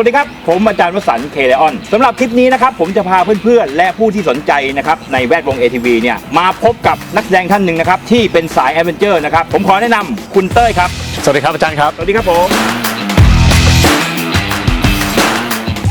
วัสดีครับ ผมอาจารย์วสันต์เคเลออนสำหรับคลิปนี้นะครับผมจะพาเพื่อนๆ และผู้ที่สนใจนะครับในแวดวง ATV เนี่ยมาพบกับนักแสดงท่านหนึ่งนะครับที่เป็นสายแอดเวนเจอร์นะครับผมขอแนะนำคุณเต้ยครับ สวัสดีครับอาจารย์ครับ สวัสดีครับผม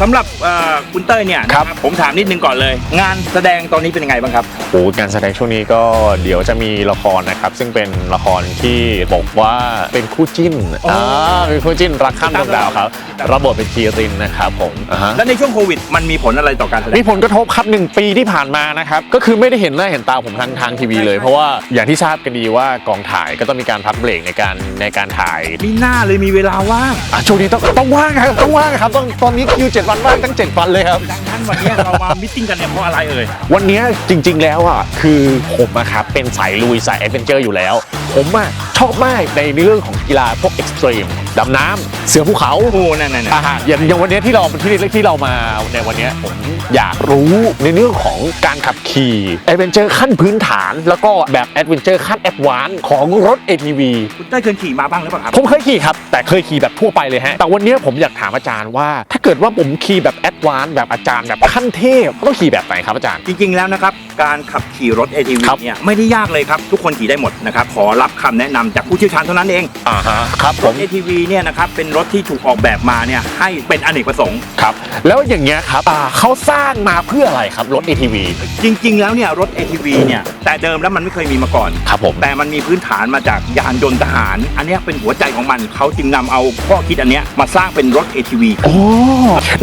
สำหรับเอ่อคุณเต้ยเนี่ยนะครับ ผมถามนิดนึงก่อนเลย งานแสดงตอนนี้เป็นยังไงบ้างครับ โอ้การแสดงช่วงนี้ก็เดี๋ยวจะมีละครนะครับ ซึ่งเป็นละครที่บอกว่าเป็นคู่จิ้นอ๋ออ่อ่าเป็นคู่จิ้นรักข้ามดวงดาวครับติดตามระบบเป็นจีรินนะครับผมอ่าฮะและในช่วงโควิด มันมีผลอะไรต่อการแสดมีงผลกระทบครับหนึ่งปีที่ผ่านมานะครับก็คือไม่ได้เห็นหน้าเห็นตาผมทางทางทีวีเลย เพราะว่าอย่างที่ทราบกันดีว่ากองถ่ายก็ต้องมีการพักเบรกในการในการถ่าย มีหน้าเลยมีเวลาว่าง อะช่วงนี้ต้องต้องว่างครับต้องว่างครับต้องตอนนี้คิวเจ็ดวันว่างตั้งเจ็ดวันเลยครับ ดังนั้นวันนี้เรามามิทติ้งกันเนี่ยเพราะอะไรเอ่ย วันเนี้ยจริงๆแล้วอะคือผมอะครับเป็นสายลุยสายแอดเวนเจอร์อยู่แล้ว ผมอะชอบมากในเรื่องของกีฬาพวกเอ็กซ์ตรีมดำน้ำเสือภูเขาโอ้นั่นนั่นอาหารอย่างอย่างวันเนี้ยที่เราที่ที่เรามาในวันเนี้ยผมอยากรู้ในเรื่องของการขับขี่แอดเวนเจอร์ขั้นพื้นฐาน แล้วก็แบบแอดเวนเจอร์ขั้นแอดวานซ์ของรถ ATV คุณเต้ยเคยขี่มาบ้างหรือเปล่าครับ ผมเคยขี่ครับ แต่เคยขี่แบบทั่วไปเลยฮะ แต่วันเนี้ยผมอยากถามอาจารย์ว่า ถ้าเกิดว่าผมขี่แบบแอดวานซ์แบบอาจารย์แบบขั้นเทพต้องขี่แบบไหนครับอาจารย์ จริงๆแล้วนะครับ การขับขี่รถ ATV ครับ เนี่ยไม่ได้ยากเลยครับ ทุกคนขี่ได้หมดนะครับ ขอรับคำแนะนำจากผู้เชี่ยวชาญเท่านั้นเอง อ่าฮะครับผรถ ม ATV เนี่ยนะครับเป็นรถที่ถูกออกแบบมาเนี่ยให้เป็นอเนกประสงค์ ครับ แล้วอย่างเงี้ยครับอ่าเขาสร้างมาเพื่ออะไรครับรถ ATV จริง ๆ แล้วเนี่ยรถ ATV เนี่ยแต่เดิมแล้วมันไม่เคยมีมาก่อน ครับผมแต่มันมีพื้นฐานมาจากยานยนต์ทหาร อันเนี้ยเป็นหัวใจของมันเขาจึงนำเอาข้อคิดอันเนี้ยมาสร้างเป็นรถ ATV โอ้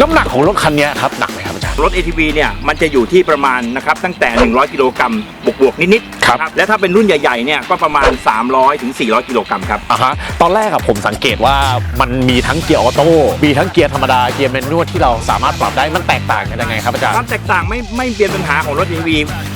น้ำหนักของรถคันเนี้ยครับหนักไหมครับอาจา รย์รถ ATV เนี่ยมันจะอยู่ที่ประมาณนะครับตั้งแต่ 100 กิโลกรัมบวกๆนิดๆครับนะและถ้าเป็นรุ่นใหญ่ๆเนี่ยก็ประมาณ 300ถึง400 กิโลกรัมครับ อ่าฮะตอนแรกอะผมสังเกตว่ามันมีทั้งเกียร์ออโต้มีทั้งเกียร์ธรรมดาเกียร์แมนนวลที่เราสามารถปรับได้มันแตกต่างกันยังไงครับอาจารย์ความแตกต่างไม่ไม่เป็นปัญหาของรถ ATV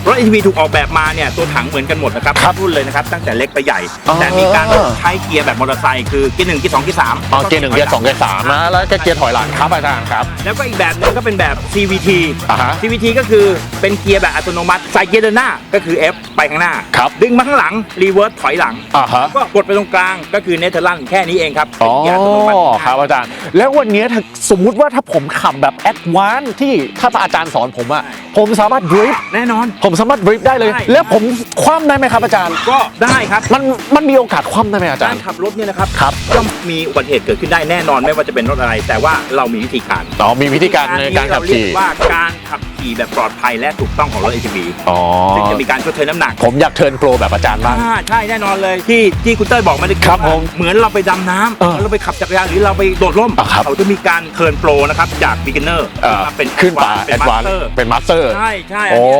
รถ ATV ถูกออกแบบมาเนี่ยตัวถังเหมือนกันหมดนะครับครับทุกรุ่นเลยนะครับตั้งแต่เล็กไปใหญ่ อ๋อ แต่มีการใช้เกียร์แบบมอเตอร์ไซค์คือเกียร์หนึ่งเกียร์สองเกียร์สามอ๋อเกียร์หนึ่งเกียร์สองเกียร์สามนะแล้วก็เกียร์ถอยหลังครับอาจารย์ครับ แล้วก็อีกแบบหนึงก็เป็นแบบ CVT อ่าฮะ CVT ก็คือเป็นเกียร์แบบอัตโนมัติใส่เกียร์เดินหน้าก็คือ F ไปข้างหน้า ครับ ดึงมาข้างหลังรีเวิร์สถอยหลัง อ่าฮะ ก็กดไปตรงกลางก็คือเนเธอร์ลันแค่นี้เองครับอ๋อเป็นเกียร์อัตโนมัติครับอาจารย์ แล้ววันเนี้ยถ้าสมมุติว่าถ้าผมขับแบบแอดวานซ์ที่ถ้าอาจารย์สอนผมอะผมสามารถดริฟต์แน่นอน ผมสามารถดริฟต์ได้เลยใช่แล้วผมคว่ำได้ไหมครับอาจารย์ ก็ได้ครับ มันมันมีโอกาสคว่ำได้ไหมอาจารการย์ขับรถเนี่ยนะครับครับย่อมมีอุบัติเหตุเกิดขึ้นได้แน่นอนไม่ว่าจะเป็นรถอะไร แต่ว่าเรามีวิธีการอ๋อมีวิธีการในการขับเรียขี่กว่าการขับขี่แบบปลอดภัยและถูกต้องของรถ ATV อ๋อ ซึ่งจะมีการชดเชยน้ำหนักผมอยากเทิร์นโปรแบบอาจารย์บ้าง อ่าใช่แน่นอนเลยที่ที่คุณเต้ยบอกมาเมื่อกี้ครับว่าผมเหมือนเราไปดำน้ำเออเหมือนเราไปขับจักรยานหรือเราไปโดดร่ม อะครับเขาจะมีการเทิร์นโปรนะครับจาก beginner เอ่อมาเป็น ขึ้นป่าเป็แอนดวาน master เป็นมาสเตอร์ ใช่ใช่โอ้อันเนี้ย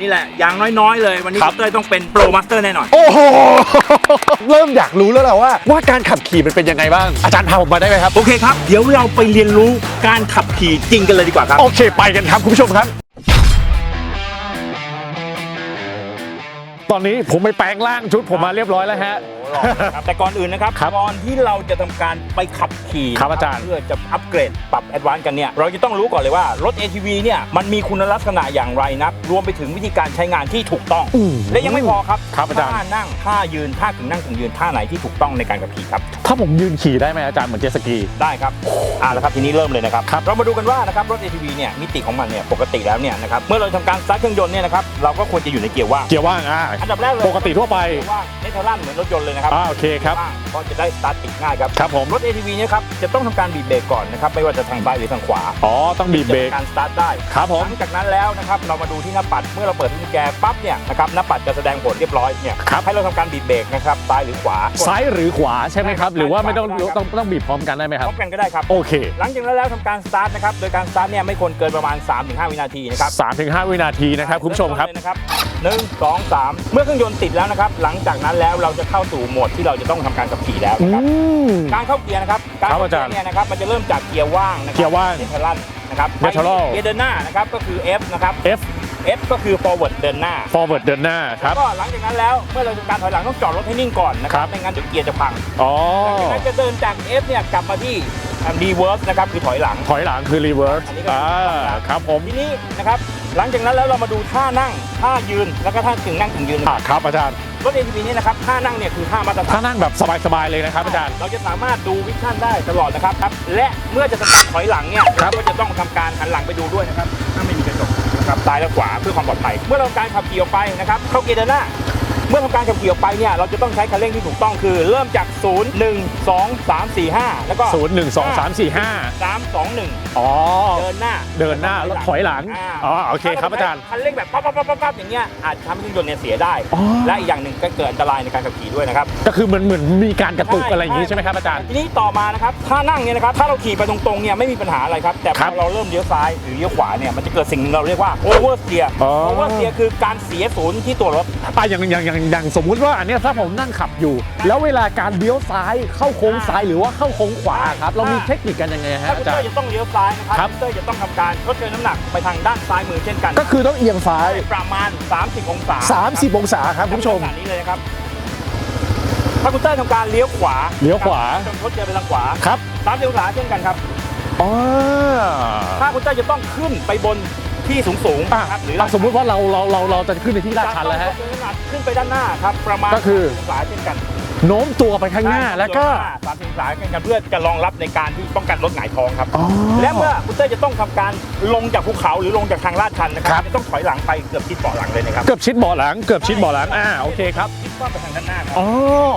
นี่แหละอย่างน้อยๆ เลยวันนี้ครับ คุณเต้ยต้องเป็นโปรมาสเตอร์แน่นอน โอ้โห เริ่มอยากรู้แล้วแหละว่า ว่าการขับขี่มันเป็นยังไงบ้าง อาจารย์พาผมมาได้ไหมครับ โอเคครับ เดี๋ยวเราไปเรียนรู้การขับขี่จริงกันเลยดีกว่าครับ โอเค ไปกันครับ คุณผู้ชมครับ ตอนนี้ผมไปแปลงร่างชุดผมมาเรียบร้อยแล้วฮะ แต่ก่อนอื่นนะครับครับก่อนที่เราจะทำการไปขับขี่ครับอาจารย์ เพื่อจะอัปเกรดปรับแอดวานซ์กันเนี่ยเราจะต้องรู้ก่อนเลยว่ารถ ATV เนี่ยมันมีคุณลักษณะอย่างไรนะรวมไปถึงวิธีการใช้งานที่ถูกต้องอืมและยังไม่พอครับครับอาจารย์ ท่านั่งท่ายืนท่ากึ่งนั่งกึ่งยืนท่าไหนที่ถูกต้องในการขับขี่ครับ ถ้าผมยืนขี่ได้ไหมอาจารย์เหมือนเจตสกี ได้ครับอ่าแล้วครับทีนี้เริ่มเลยนะครับ ครับเรามาดูกันว่านะครับรถ ATV เนี่ยมิติของมันเนี่ยปกติแล้วเนี่ยนะครับเมื่อเราทำการสตาร์ทเครื่องยนต์เนี่ยนะครับเราก็ควรจะอยู่ในเกียร์ว่างเกียร์ว่างอะอันดับแรกเลยปกติทั่วไป เกียร์ว่างเนเธอร์ลันเหมือนรถยนต์เลยนะครับอ่าโอเคครับว่างก็จะได้สตาร์ทติดง่ายครับครับผมรถ ATV เนี่ยครับจะต้องทำการบีบเบรกก่อนนะครับไม่ว่าจะทางซ้ายหรือทางขวาอ๋อต้องบีบเบรกจะทำการสตาร์ทได้ครับผมหลังจากนั้นแล้วนะครับเรามาดูที่หน้าปัดเมื่อเราเปิดกุ ญแจปั๊บเนี่ยนะครับหน้าปัดจะแสดงผลเรียบร้อยเนี่ยครับ ให้เราทำการบีบเบรกนะครับซ้ายหรือขวาซ้ายหรือขวาใช่ไหมครับ หรือว่าไม่ต้องได้ครับต้องต้องบีบพร้อมกันได้ไหมคพรับ ร้อมกันก็ได้ครับ โอเคหลังจากนั้นแล้วทำการสตาร์ทนะครับ โดยการสตาร์ทเนี่ยไม่ควรเกินประมาณ 3-5 วินาทีนะครับ3-5ถึง5วินาทีนะครับคุณผู้ชมครับ เริ่ต้นเลยนะครับหนึ่งสองสามเมื่อเครื่องยนต์ติดแล้วนะครับ หลังจากนั้นแล้วเราจะเข้าสู่โหมดที่เราจะต้องทำการขับขี่แล้วอืนะครับ ม การเข้าเกียร์นะครับ การครับเข้าอาเกีจายรย์ร์เนี่ยนะครับ มันจะเริ่มจากเกียร์ว่างนะครัเกียร์ว่างเนเธอร์ลันนะครับ Neutral ไปเกียร์เดินหน้านะครับ ก็คือ F นะครับ F F ก็คือ forward เดินหน้า forward เดินหน้าครับแล้วก็หลังจากนั้นแล้วเมื่อเราทำการถอยหลังต้องจอดรถให้นิ่งก่อนนะคครัรับ บไม่งั้นเดี๋ยวเกียร์จะพังอ๋อ หลังจากนั้นจะเดินจาก F เนี่ยกลับมาที่ reverse นะครับคือถอยหลัง ถอยหลังคือ reverse อันนี้ก็อ่าครับผมทีนี้นะครับหลังจากนั้นแล้วเรามาดูท่านั่งท่ายืนแล้วก็ท่ากึ่งนั่งกึ่งยืนอ่าครับอาจารย์ รถ ATV นี้นะครับท่านั่งเนี่ยคือท่ามาตรฐาถ้านนั่งแบบสบาย ๆ เลยนะครับอาจารย์ เราจะสามารถดูวิชั่นได้ตลอดนะครับครับ และเมื่อจะสตาร์ทถอยหลังเนี่ยครับ เราก็จะต้องทำการหันหลังไปดูด้วยนะครับ ถ้าไม่มีกระจกนะ ครับซ้ายและขวาเพื่อความปลอดภัย เมื่อเราทำการขับขี่ออกไปนะครับเข้าเกียร์เดินหน้า เมื่อทำการขับขี่ออกไปเนี่ยเราจะต้องใช้คันเร่งที่ถูกต้องคือเริ่มจาก 0 1 2 3 4 5 แล้วก็ศูนย์หนึ่งสองสามสี่ห้า3 2 1 อ๋อ เดินหน้า เดินหน้าแล้วถอยหลังาอ๋อ โอเคครับอาจารย์ คันเร่งแบบปั๊บปั๊บปั๊บปั๊บปั๊บอย่างเงี้ยอาจจะทำให้เครื่องยนต์เนี่ยเสียได้อ๋อและอีกอย่างหนึ่งก็เกิดอันตรายในการขับขี่ด้วยนะครับ ก็คือเหมือนเหมือนมีการกระตุกอะไรอย่างนี้ใช่ไหมครับอาจารย์ ทีนี้ต่อมานะครับ ถ้านั่งเนี่ยนะครับ ถ้าเราขี่ไปตรงๆเนี่ยไม่มีปัญหาอะไรครับ แต่พครัอบเราเริ่มเลี้ยวซ้ายหรือเลี้ยวขวาเนี่ยมันจะเกิดสิ่งหนึงเราเรียกว่าโอเวอร์เ a ียอ๋อโอเวอร์เ a ียคือการเสียศูนย์ที่ตัวรถอะอย่างอย่างอย่างอย่างสมมุติว่าอันเนี้ยถ้าผมนั่งขับอยู่ แล้วเวลาการเลี้ยวซ้ายเข้าโค้งซ้ายหรือว่าเข้าโค้งขวาครับ เรามีเทคนิคกันยังไงฮะถ้าคุณอาจารเต้ยย์ จะต้องเลี้ยวซ้ายนะครับครับคุณเต้ยจะต้องทำการลดเชิญน้ำหนักไปทางด้านซ้ายมือเช่นกันก็คือต้องเอียงซ้าย ประมาณ 30 องศา30 องศาครับคุณผู้ชม ขนาดนี้เลยนะครับ ถ้าคุณเต้ยทำการเลี้ยวขวาเลี้ยวขวา จนทดเจอไปทางขวาครับ30องศาเช่นกันครับ อ๋อ ถ้าคุณเต้ยจะต้องขึ้นไปบน ที่สูงสูงๆอะครับหรืออะสมมุติว่าเราเราเราเราจะขึ้นในที่ลาดชันแล้วฮะ ขึ้นไปด้านหน้าครับประมาณก็คือ30องศาเช่นกัน โน้มตัวไปข้างหน้าแล้วก็สามสิบองศาเช่นกันเพื่อจะรองรับในการที่ป้องกันรถหงายท้องครับอ๋อและเมื่อคุณเต้ยจะต้องทำการลงจากภูเขาหรือลงจากทางลาดชันนะคครัรับบจะต้องถอยหลังไปเกือบชิดเบาะหลังเลยนะครับเกือบชิดเบาะหลังเกือบชิดเบาะหลังอ่าโอเคครับชิดคว่ำไปทางด้านหน้าครัอ๋อ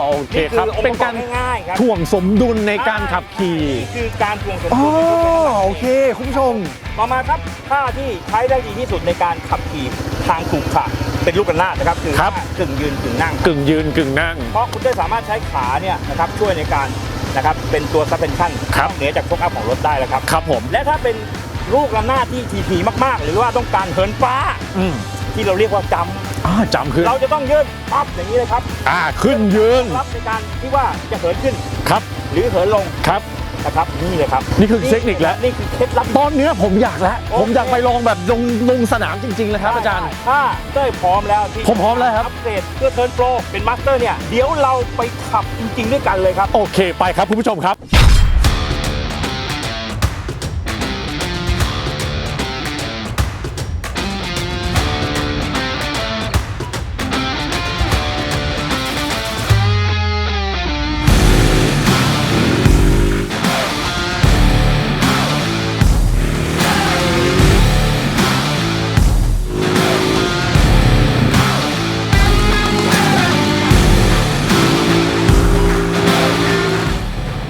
โอเคนี่ครับองเป็นค์ประกกาอบรง่ายๆครับถ่วงสมดุลในการขับขี่นี่คือการถ่วงสมอ๋อดุลโอเคคุณผู้ชมต่อมาครับท่าที่ใช้ได้ดีที่สุดในการขับขี่ทางขรุขระ เป็นลูกระนาดนะครับคือครับท่ากึ่งยืนกึ่งนั่ง กึ่งยืนกึ่งนั่ง เพราะคุณได้สามารถใช้ขาเนี่ยนะครับช่วยในการนะครับเป็นตัว suspension ครับ เหนือจากช็อคอัพของรถได้แล้วครับ ครับผม และถ้าเป็นลูกระนาดที่ทีๆมากๆ หรือว่าต้องการเหินฟ้าอืมที่เราเรียกว่าจอ่าจำขึ้นำเราจะต้องยืดปั๊บอย่างนี้เลยครับอ่าขึ้นยืนรับในการที่ว่าจะเหินขึ้น ครับ หรือเหินลง ครับ นะครับนี่เลยครับนี่คือเทคนิคแล้ว นี่คือเคล็ดลับ ตอนเนี้ยผมอยากแล้ว โอเค ผมอยากไปลองแบบลงลงสนามจริงๆเลยครับอาจารย์ ถ้าเต้ยพร้อมแล้วที่ผมพร้อมแล้วครับ อัปเกรดเพื่อเทิร์นโปรเป็นมาสเตอร์เนี่ย เดี๋ยวเราไปขับจริง ๆ ด้วยกันเลยครับ โอเคไปครับคุณผู้ชมครับ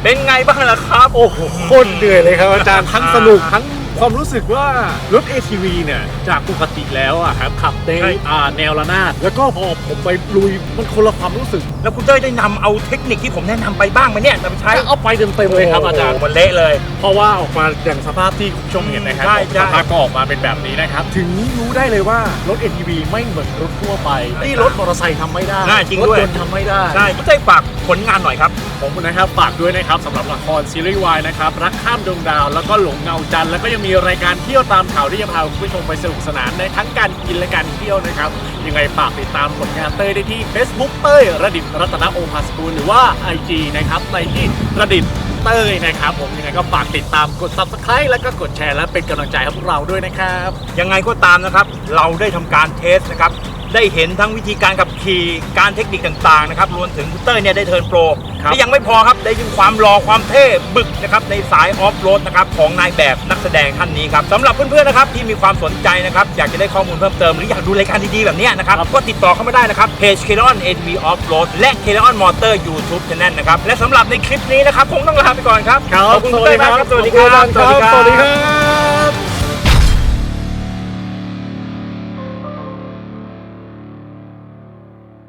เป็นไงบ้างล่ะครับ โอ้โหโคตรเหนื่อยเลยครับอาจารย์ทั้งสนุกทั้ง ความรู้สึกว่ารถ ATV เนี่ย จากปกติแล้วอะครับขับในใช่ อ่าแนวระนาดแล้วก็พอผมไปลุยมันคนละความรู้สึกแล้วคุณเต้ยได้นำเอาเทคนิคที่ผมแนะนำไปบ้างไหมเนี่ยนำไปใช้เอาไปเต็มๆเลยครับอาจารย์ โโหมันเละเลย เพราะว่าออกมาอย่างสภาพที่คุณผู้ชมเห็นนะครับใช่ใช่ สภาพก็ออกมาเป็นแบบนี้นะครับ ถึงรู้ได้เลยว่ารถ ATV ไม่เหมือนรถทั่วไป ที่รถมอเตอร์ไซค์ทำไม่ได้น่าจริงรถด้วย ยนต์ทำไม่ได้ ใช่คุณเต้ยฝากผลงานหน่อยครับ ผมนะครับฝากด้วยนะครับสำหรับละครซีรีส์วายนะครับ รักข้ามดวงดาว แล้วก็หลงเงาจันทร์แล้วก็ยังมีีรายการเที่ยวตามข่าวที่จะพาคุณผู้ชมไปสนุกสนานในทั้งการกินและการเที่ยวนะครับ ยังไงฝากติดตามผลงานเต้ยได้ที่ Facebook เต้ยระดิษฐ์รัตนโอภาสกุลหรือว่า IG นะครับในที่ระดิษฐ์เต้ยนะครับ ผมยังไงก็ฝากติดตามกด Subscribe แล้วก็กดแชร์และเป็นกำลังใจให้พวกเราด้วยนะครับ ยังไงก็ตามนะครับ เราได้ทำการเทสนะครับ ได้เห็นทั้งวิธีการขับขี่การเทคนิคต่างๆนะครับรวมถึงคุณเต้ยเนี่ยได้เทิร์นโปรครับและยังไม่พอครับได้ยินความรอความเท่บึกนะครับในสายออฟโรดนะครับของนายแบบนักแสดงท่านนี้ครับสำหรับเพื่อนๆนะครับที่มีความสนใจนะครับอยากจะได้ข้อมูลเพิ่มเติมหรืออยากดูรายการดีๆแบบเนี้ยนะครับก็ติดต่อเข้ามาได้นะครับเพจ k e l o n NV Off Road และ k e l o n Motor YouTube Channel นะครับและสำหรับในคลิปนี้นะครับคงต้องลาไปก่อนครับครับขอบคุณคุณเต้ยมากครับสวัสดีครับ สวัสดีครับ